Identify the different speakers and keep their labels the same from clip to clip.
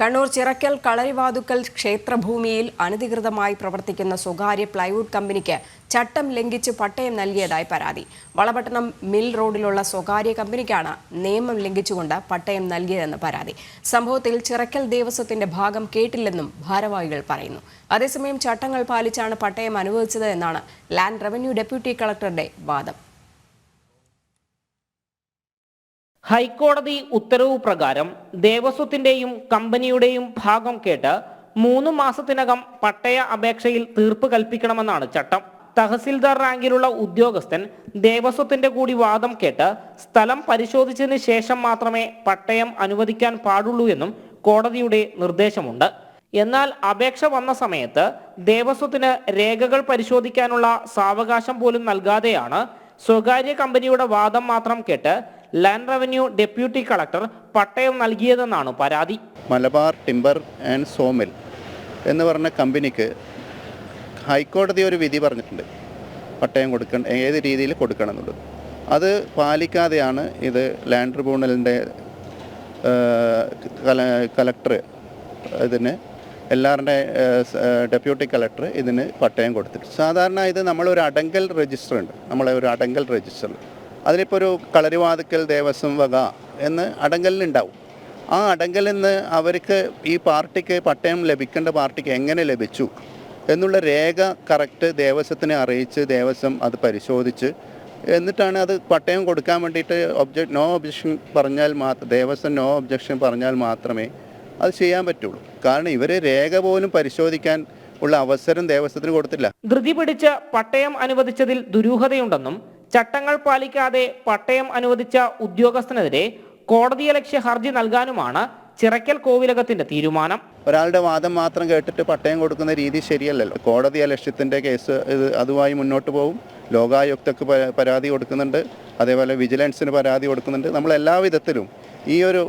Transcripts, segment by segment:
Speaker 1: കണ്ണൂർ ചിറക്കൽ കളരിവാതുക്കൽ ക്ഷേത്രഭൂമിയിൽ അനധികൃതമായി പ്രവർത്തിക്കുന്ന സ്വകാര്യ പ്ലൈവുഡ് കമ്പനിക്ക് ചട്ടം ലംഘിച്ച് പട്ടയം നൽകിയതായി പരാതി. വളപട്ടണം മിൽ റോഡിലുള്ള സ്വകാര്യ കമ്പനിക്കാണ് നിയമം ലംഘിച്ചുകൊണ്ട് പട്ടയം നൽകിയതെന്ന് പരാതി. സംഭവത്തിൽ ചിറക്കൽ ദേവസ്വത്തിന്റെ ഭാഗം കേട്ടില്ലെന്നും ഭാരവാഹികൾ പറയുന്നു. അതേസമയം ചട്ടങ്ങൾ പാലിച്ചാണ് പട്ടയം അനുവദിച്ചത് എന്നാണ് ലാൻഡ് റവന്യൂ ഡെപ്യൂട്ടി കളക്ടറുടെ വാദം.
Speaker 2: ഹൈക്കോടതി ഉത്തരവ് പ്രകാരം ദേവസ്വത്തിന്റെയും കമ്പനിയുടെയും ഭാഗം കേട്ട് മൂന്ന് മാസത്തിനകം പട്ടയ അപേക്ഷയിൽ തീർപ്പ് കൽപ്പിക്കണമെന്നാണ് ചട്ടം. തഹസിൽദാർ റാങ്കിലുള്ള ഉദ്യോഗസ്ഥൻ ദേവസ്വത്തിന്റെ കൂടി വാദം കേട്ട് സ്ഥലം പരിശോധിച്ചതിന് ശേഷം മാത്രമേ പട്ടയം അനുവദിക്കാൻ പാടുള്ളൂ എന്നും കോടതിയുടെ നിർദ്ദേശമുണ്ട്. എന്നാൽ അപേക്ഷ വന്ന സമയത്ത് ദേവസ്വത്തിന് രേഖകൾ പരിശോധിക്കാനുള്ള സാവകാശം പോലും നൽകാതെയാണ് സ്വകാര്യ കമ്പനിയുടെ വാദം മാത്രം കേട്ട് ലാൻഡ് റവന്യൂ ഡെപ്യൂട്ടി കളക്ടർ പട്ടയം നൽകിയതെന്നാണ് പരാതി.
Speaker 3: മലബാർ ടിമ്പർ ആൻഡ് സോമിൽ എന്ന് പറഞ്ഞ കമ്പനിക്ക് ഹൈക്കോടതി ഒരു വിധി പറഞ്ഞിട്ടുണ്ട്. പട്ടയം കൊടുക്കണം ഏത് രീതിയിൽ കൊടുക്കണം എന്നുള്ളത് അത് പാലിക്കാതെയാണ് ഇത് ലാൻഡ് ട്രിബ്യൂണലിന്റെ കലക്ടർ ഇതിന് എല്ലാവരുടെ ഡെപ്യൂട്ടി കളക്ടർ ഇതിന് പട്ടയം കൊടുത്തിട്ട് സാധാരണ ഇത് നമ്മളൊരു അടങ്കൽ രജിസ്റ്റർ ഉണ്ട്. നമ്മളെ ഒരു അടങ്കൽ രജിസ്റ്റർ അതിലിപ്പോൾ ഒരു കളരിവാതുക്കൽ ദേവസ്വം വക എന്ന് അടങ്കലിനുണ്ടാവും. ആ അടങ്കലിൽ നിന്ന് അവർക്ക് ഈ പാർട്ടിക്ക് പട്ടയം ലഭിക്കേണ്ട പാർട്ടിക്ക് എങ്ങനെ ലഭിച്ചു എന്നുള്ള രേഖ കറക്റ്റ് ദേവസ്വത്തിനെ അറിയിച്ച് ദേവസ്വം അത് പരിശോധിച്ച് എന്നിട്ടാണ് അത് പട്ടയം കൊടുക്കാൻ വേണ്ടിയിട്ട് ഒബ്ജക്ട് നോ ഒബ്ജക്ഷൻ പറഞ്ഞാൽ മാത്രം ദേവസ്വം നോ ഒബ്ജക്ഷൻ പറഞ്ഞാൽ മാത്രമേ അത് ചെയ്യാൻ പറ്റുള്ളൂ. കാരണം ഇവർ രേഖ പോലും പരിശോധിക്കാൻ ഉള്ള അവസരം ദേവസ്വത്തിന് കൊടുത്തില്ല.
Speaker 2: ധൃതി പിടിച്ച് പട്ടയം അനുവദിച്ചതിൽ ദുരൂഹതയുണ്ടെന്നും ചട്ടങ്ങൾ പാലിക്കാതെ പട്ടയം അനുവദിച്ച ഉദ്യോഗസ്ഥനെതിരെ കോടതിയലക്ഷ്യ ഹർജി നൽകാനുമാണ് ചിറക്കൽ കോവിലകത്തിന്റെ തീരുമാനം.
Speaker 3: ഒരാളുടെ വാദം മാത്രം കേട്ടിട്ട് പട്ടയം കൊടുക്കുന്ന രീതി ശരിയല്ലല്ലോ. കോടതി അലക്ഷ്യത്തിന്റെ കേസ് ഇത് അതുമായി മുന്നോട്ട് പോകും ലോകായുക്തക്ക് പരാതി കൊടുക്കുന്നുണ്ട്. അതേപോലെ വിജിലൻസിന് പരാതി കൊടുക്കുന്നുണ്ട്. നമ്മൾ എല്ലാ വിധത്തിലും ഈ ഒരു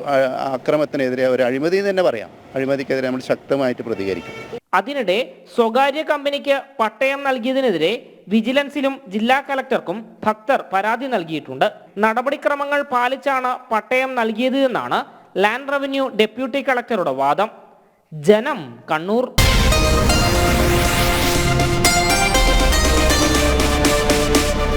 Speaker 3: അക്രമത്തിനെതിരെ ഒരു അഴിമതി തന്നെ പറയാം. അഴിമതിക്കെതിരെ നമ്മൾ ശക്തമായിട്ട് പ്രതികരിക്കും.
Speaker 2: അതിനിടെ സ്വകാര്യ കമ്പനിക്ക് പട്ടയം നൽകിയതിനെതിരെ വിജിലൻസിലും ജില്ലാ കലക്ടർക്കും ഭക്തർ പരാതി നൽകിയിട്ടുണ്ട്. നടപടിക്രമങ്ങൾ പാലിച്ചാണ് പട്ടയം നൽകിയത് എന്നാണ് ലാൻഡ് റവന്യൂ ഡെപ്യൂട്ടി കളക്ടറുടെ വാദം. ജനം കണ്ണൂർ.